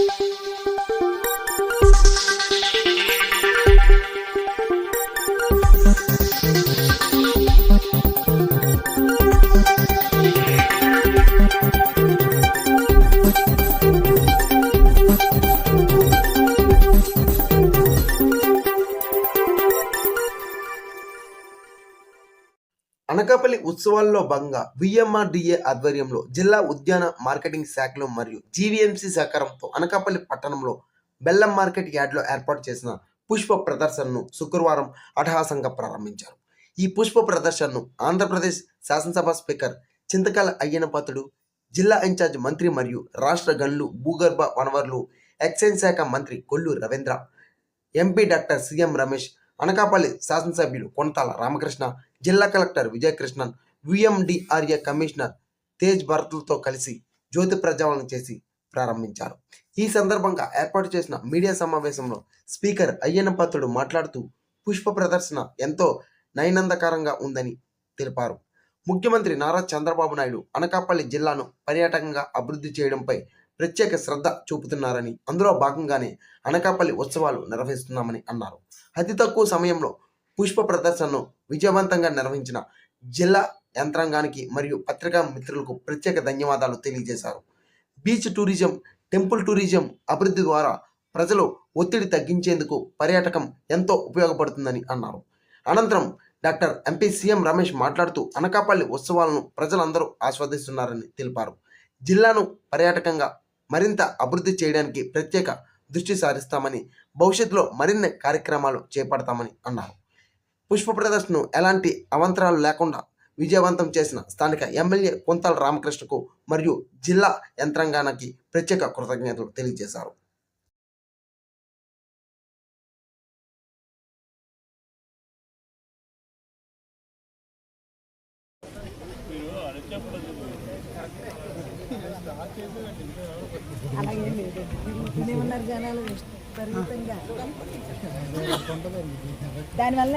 అనకాపల్లి ఉత్సవాల్లో భాగంగా విఎంఆర్డిఏ ఆధ్వర్యంలో జిల్లా ఉద్యాన మార్కెటింగ్ శాఖలు మరియు జీవీఎంసీ సహకారంతో అనకాపల్లి పట్టణంలో బెల్లం మార్కెట్ యార్డ్లో ఏర్పాటు చేసిన పుష్ప ప్రదర్శనను శుక్రవారం అటహాసంగా ప్రారంభించారు. ఈ పుష్ప ప్రదర్శనను ఆంధ్రప్రదేశ్ శాసనసభ స్పీకర్ చింతకాల అయ్యనపాతుడు జిల్లా ఇన్ఛార్జ్ మంత్రి మరియు రాష్ట్ర గనులు భూగర్భ వనవరులు ఎక్సైజ్ శాఖ మంత్రి Kollu Ravindra MP doctor CM Ramesh Anakapalli శాసనసభ్యులు కొనతాల రామకృష్ణ జిల్లా కలెక్టర్ విజయకృష్ణన్ విఎండిఆర్ఏ కమిషనర్ తేజ్ భరత్లతో కలిసి జ్యోతి ప్రజ్వలన చేసి ప్రారంభించారు. ఈ సందర్భంగా ఏర్పాటు చేసిన మీడియా సమావేశంలో స్పీకర్ అయ్యన్నపాత్రుడు మాట్లాడుతూ పుష్ప ప్రదర్శన ఎంతో నయనందకరంగా ఉందని తెలిపారు. ముఖ్యమంత్రి నారా చంద్రబాబు నాయుడు అనకాపల్లి జిల్లాను పర్యాటకంగా అభివృద్ధి చేయడంపై ప్రత్యేక శ్రద్ధ చూపుతున్నారని అందులో భాగంగానే అనకాపల్లి ఉత్సవాలు నిర్వహిస్తున్నామని అన్నారు. అతి తక్కువ సమయంలో పుష్ప ప్రదర్శనను విజయవంతంగా నిర్వహించిన జిల్లా యంత్రాంగానికి మరియు పత్రికా మిత్రులకు ప్రత్యేక ధన్యవాదాలు తెలియజేశారు. బీచ్ టూరిజం టెంపుల్ టూరిజం అభివృద్ధి ద్వారా ప్రజలు ఒత్తిడి తగ్గించేందుకు పర్యాటకం ఎంతో ఉపయోగపడుతుందని అన్నారు. అనంతరం డాక్టర్ ఎంపీ సీఎం రమేష్ మాట్లాడుతూ అనకాపల్లి ఉత్సవాలను ప్రజలందరూ ఆస్వాదిస్తున్నారని తెలిపారు. జిల్లాను పర్యాటకంగా మరింత అభివృద్ధి చేయడానికి ప్రత్యేక దృష్టి సారిస్తామని భవిష్యత్తులో మరిన్ని కార్యక్రమాలు చేపడతామని అన్నారు. పుష్ప ప్రదర్శనను ఎలాంటి అవంతరాలు లేకుండా విజయవంతం చేసిన స్థానిక ఎమ్మెల్యే కొంతాల రామకృష్ణకు మరియు జిల్లా యంత్రాంగానికి ప్రత్యేక కృతజ్ఞతలు తెలియజేశారు. అలాగే లేదు ఉన్నారు జనాలు. పరిమితంగా. దానివల్ల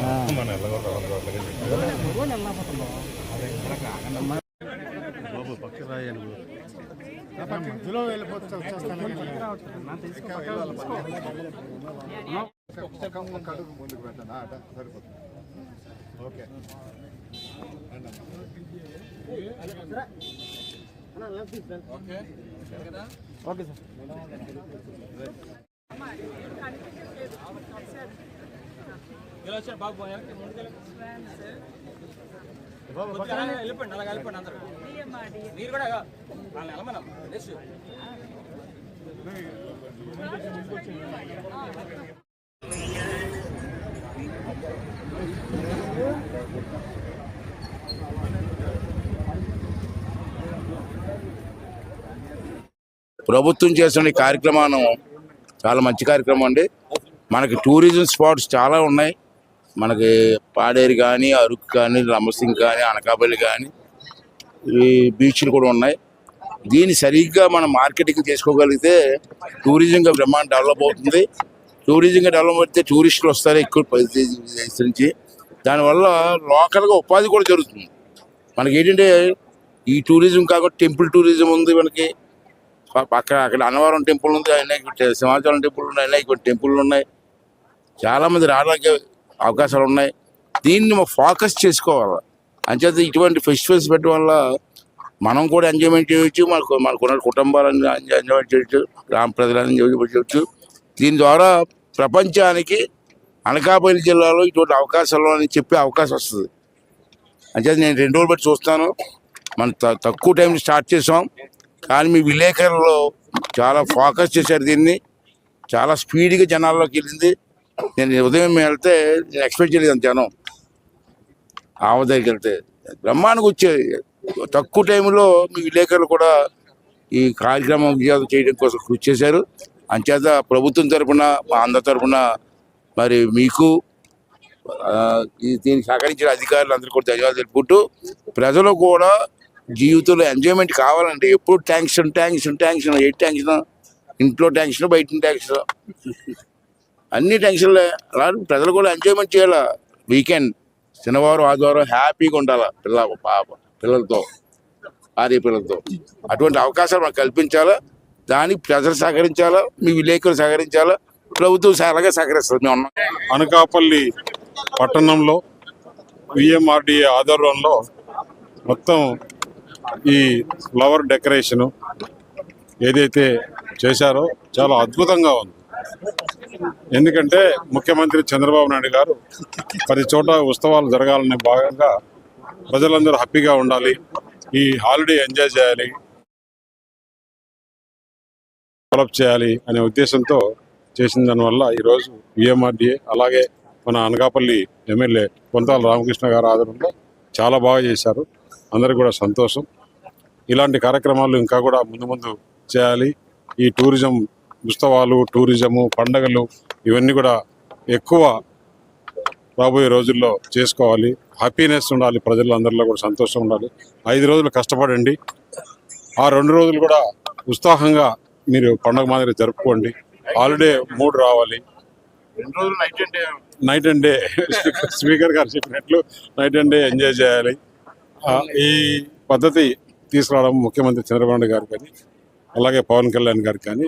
ఆ, అణిగిపోతుంది మధ్యలో వెళ్ళిపోతే వచ్చేస్తాను ఒక ముందుకు పెట్టండి సరిపోతుంది ఓకే. Okay sir. వెళ్ళిపోండి అలాగ వెళ్ళిపోండి అందరూ. మీరు కూడా వాళ్ళని వెళ్ళమన్నా ప్రభుత్వం చేస్తున్న కార్యక్రమం కార్యక్రమాన్ని చాలా మంచి కార్యక్రమం అండి. మనకి టూరిజం స్పాట్స్ చాలా ఉన్నాయి. మనకి పాడేరు కానీ అరుకు కానీ రమసింగ్ కానీ అనకాపల్లి కానీ ఈ బీచ్లు కూడా ఉన్నాయి. దీన్ని సరిగ్గా మనం మార్కెటింగ్ చేసుకోగలిగితే టూరిజంగా బ్రహ్మాండ డెవలప్ అవుతుంది. టూరిజంగా డెవలప్ అయితే టూరిస్టులు వస్తారు ఎక్కువ ప- నుంచి. దానివల్ల లోకల్గా ఉపాధి కూడా జరుగుతుంది. మనకి ఏంటంటే ఈ టూరిజం కాకుండా టెంపుల్ టూరిజం ఉంది మనకి. అక్కడ పక్క అక్కడ అన్నవరం టెంపుల్ ఉంది అనేక సింహాచలం టెంపుల్ ఉన్నాయి అనేక టెంపుల్ ఉన్నాయి. చాలామంది రావడానికి అవకాశాలు ఉన్నాయి. దీన్ని మనం ఫోకస్ చేసుకోవాలి. అంచేత ఇటువంటి ఫెస్టివల్స్ పెట్టడం వల్ల మనం కూడా ఎంజాయ్మెంట్ చేయొచ్చు మనకు మనకున్న కుటుంబాలను ఎంజాయ్మెంట్ చేయొచ్చు గ్రామ ప్రజలను ఎంజాయ్ చేయొచ్చు. దీని ద్వారా ప్రపంచానికి అనకాపల్లి జిల్లాలో ఇటువంటి అవకాశాలు అని చెప్పే అవకాశం వస్తుంది. అంచేత నేను రెండు రోజులు బట్టి చూస్తాను. మనం తక్కువ టైం స్టార్ట్ చేసాం. కానీ మీ విలేకరులు చాలా ఫోకస్ చేశారు దీన్ని. చాలా స్పీడ్గా జనాల్లోకి వెళ్ళింది. నేను ఉదయం వెళ్తే నేను ఎక్స్పెక్ట్ చేయలేదు అంత జనం. ఆవ దగ్గరికి వెళ్తే. బ్రహ్మానికి వచ్చేది. తక్కువ టైంలో మీ విలేకరులు కూడా ఈ కార్యక్రమం చేయడం కోసం కృషి చేశారు. అంచేత ప్రభుత్వం తరఫున మా అందరి తరఫున మరి మీకు దీనికి సహకరించిన అధికారులు అందరూ కూడా ధన్యవాదాలు తెలుపుకుంటూ ప్రజలు కూడా జీవితంలో ఎంజాయ్మెంట్ కావాలంటే ఎప్పుడు ట్యాంక్షన్ ట్యాంక్షన్ ట్యాంక్షన్ ఏ ట్యాంక్షన్ ఇంట్లో ట్యాంక్షన్ బయట ట్యాంక్షన్ అన్ని ట్యాంక్షన్లే అలా ప్రజలు కూడా ఎంజాయ్మెంట్ చేయాలి. వీకెండ్ శనివారం ఆదివారం హ్యాపీగా ఉండాలి పిల్ల పాప పిల్లలతో భార్య పిల్లలతో. అటువంటి అవకాశాలు మనకు కల్పించాలా. దానికి ప్రజలు సహకరించాలా. మీ విలేకరులు సహకరించాలా. ప్రభుత్వం అలాగే సహకరిస్తుంది. మేము ఉన్నాం. అనకాపల్లి పట్టణంలో విఎంఆర్డిఏ ఆధ్వర్యంలో మొత్తం ఈ ఫ్లవర్ డెకరేషను ఏదైతే చేశారో చాలా అద్భుతంగా ఉంది. ఎందుకంటే ముఖ్యమంత్రి చంద్రబాబు నాయుడు గారు ప్రతి చోట ఉత్సవాలు జరగాలనే భాగంగా ప్రజలందరూ హ్యాపీగా ఉండాలి ఈ హాలిడే ఎంజాయ్ చేయాలి డెవలప్ చేయాలి అనే ఉద్దేశంతో చేసిన దానివల్ల ఈరోజు విఎంఆర్డీఏ అలాగే మన అనకాపల్లి ఎమ్మెల్యే పొంతాల రామకృష్ణ గారి ఆధ్వర్యంలో చాలా బాగా చేశారు. అందరికి కూడా సంతోషం. ఇలాంటి కార్యక్రమాలు ఇంకా కూడా ముందు ముందు చేయాలి. ఈ టూరిజం ఉత్సవాలు టూరిజము పండగలు ఇవన్నీ కూడా ఎక్కువ రాబోయే రోజుల్లో చేసుకోవాలి. హ్యాపీనెస్ ఉండాలి ప్రజలందరిలో కూడా సంతోషం ఉండాలి. ఐదు రోజులు కష్టపడండి. ఆ రెండు రోజులు కూడా ఉత్సాహంగా మీరు పండగ మాదిరి జరుపుకోండి. హాలిడే మూడు రావాలి. రెండు రోజులు నైట్ అండ్ డే స్పీకర్ గారు చెప్పినట్లు నైట్ అండ్ డే ఎంజాయ్ చేయాలి ఈ పద్ధతి తీసుకురావడం ముఖ్యమంత్రి చంద్రబాబు నాయుడు గారు కానీ అలాగే పవన్ కళ్యాణ్ గారు కానీ